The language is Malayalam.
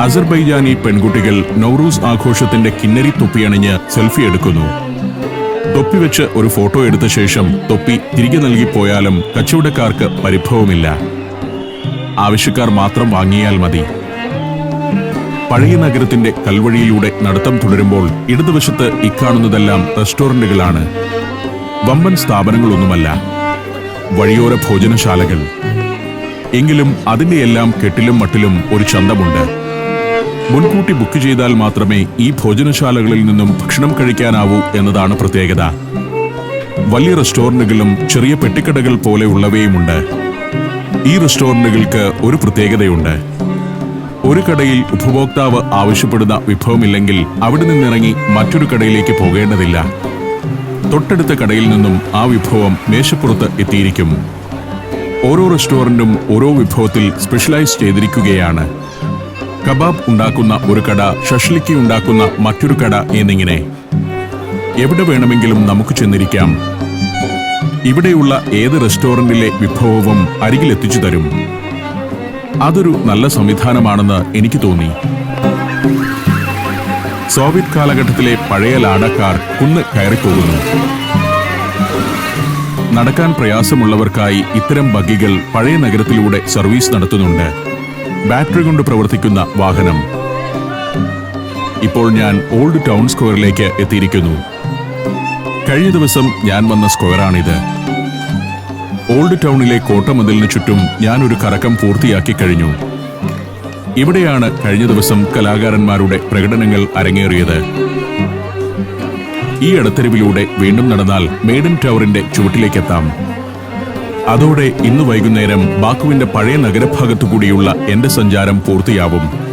അസർബൈജാനി പെൺകുട്ടികൾ നൗറൂസ് ആഘോഷത്തിന്റെ കിന്നരി തൊപ്പിയണിഞ്ഞ് സെൽഫി എടുക്കുന്നു. തൊപ്പി വെച്ച് ഒരു ഫോട്ടോ എടുത്ത ശേഷം തൊപ്പി തിരികെ നൽകിപ്പോയാലും കച്ചവടക്കാർക്ക് പരിഭവമില്ല. ആവശ്യക്കാർ മാത്രം വാങ്ങിയാൽ മതി. പഴയ നഗരത്തിന്റെ കൽവഴിയിലൂടെ നടത്തം തുടരുമ്പോൾ ഇടതുവശത്ത് ഇക്കാണുന്നതെല്ലാം റെസ്റ്റോറന്റുകളാണ്. വമ്പൻ സ്ഥാപനങ്ങളൊന്നുമല്ല. വഴിയോര ഭോജനശാലകൾ. എങ്കിലും അതിന്റെ കെട്ടിലും മട്ടിലും ഒരു ചന്തമുണ്ട്. മുൻകൂട്ടി ബുക്ക് ചെയ്താൽ മാത്രമേ ഈ ഭോജനശാലകളിൽ നിന്നും ഭക്ഷണം കഴിക്കാനാവൂ എന്നതാണ് പ്രത്യേകത. വലിയ റെസ്റ്റോറന്റുകളും ചെറിയ പെട്ടിക്കടകൾ പോലെയുള്ളവയുമുണ്ട് ഈ റെസ്റ്റോറന്റുകൾക്ക് ഒരു പ്രത്യേകതയുണ്ട്. ഒരു കടയിൽ ഉപഭോക്താവ് ആവശ്യപ്പെടുന്ന വിഭവമില്ലെങ്കിൽ അവിടെ നിന്നിറങ്ങി മറ്റൊരു കടയിലേക്ക് പോകേണ്ടതില്ല. തൊട്ടടുത്ത കടയിൽ നിന്നും ആ വിഭവം മേശപ്പുറത്ത് എത്തിയിരിക്കും. ഓരോ റെസ്റ്റോറന്റും ഓരോ വിഭവത്തിൽ സ്പെഷ്യലൈസ് ചെയ്തിരിക്കുകയാണ്. കബാബ് ഉണ്ടാക്കുന്ന ഒരു കട ഷഷ്ലിക്ക് ഉണ്ടാക്കുന്ന മറ്റൊരു കട എന്നിങ്ങനെ. എവിടെ വേണമെങ്കിലും നമുക്ക് ചെന്നിരിക്കാം. ഇവിടെയുള്ള ഏത് റെസ്റ്റോറന്റിലെ വിഭവവും അരികിലെത്തിച്ചു തരും. അതൊരു നല്ല സംവിധാനമാണെന്ന് എനിക്ക് തോന്നി. സോവിയറ്റ് കാലഘട്ടത്തിലെ പഴയ ലാടക്കാർ കുന്ന് കയറിപ്പോകുന്നു. നടക്കാൻ പ്രയാസമുള്ളവർക്കായി ഇത്തരം ബഗ്ഗികൾ പഴയ നഗരത്തിലൂടെ സർവീസ് നടത്തുന്നുണ്ട്. ബാറ്ററി കൊണ്ട് പ്രവർത്തിക്കുന്ന വാഹനം. ഇപ്പോൾ ഞാൻ ഓൾഡ് ടൗൺ സ്ക്വയറിലേക്ക് എത്തിയിരിക്കുന്നു. കഴിഞ്ഞ ദിവസം ഞാൻ വന്ന സ്ക്വയറാണിത്. ഓൾഡ് ടൗണിലെ കോട്ടമതിലിന് ചുറ്റും ഞാൻ ഒരു കറക്കം പൂർത്തിയാക്കി കഴിഞ്ഞു. ഇവിടെയാണ് കഴിഞ്ഞ ദിവസം കലാകാരന്മാരുടെ പ്രകടനങ്ങൾ അരങ്ങേറിയത്. ഈ ഇടത്തെരുവിലൂടെ വീണ്ടും നടന്നാൽ മെയ്ഡൻ ടവറിന്റെ ചുവട്ടിലേക്കെത്താം. അതോടെ ഇന്ന് വൈകുന്നേരം ബാക്കുവിന്റെ പഴയ നഗരഭാഗത്തു കൂടിയുള്ള എന്റെ സഞ്ചാരം പൂർത്തിയാവും.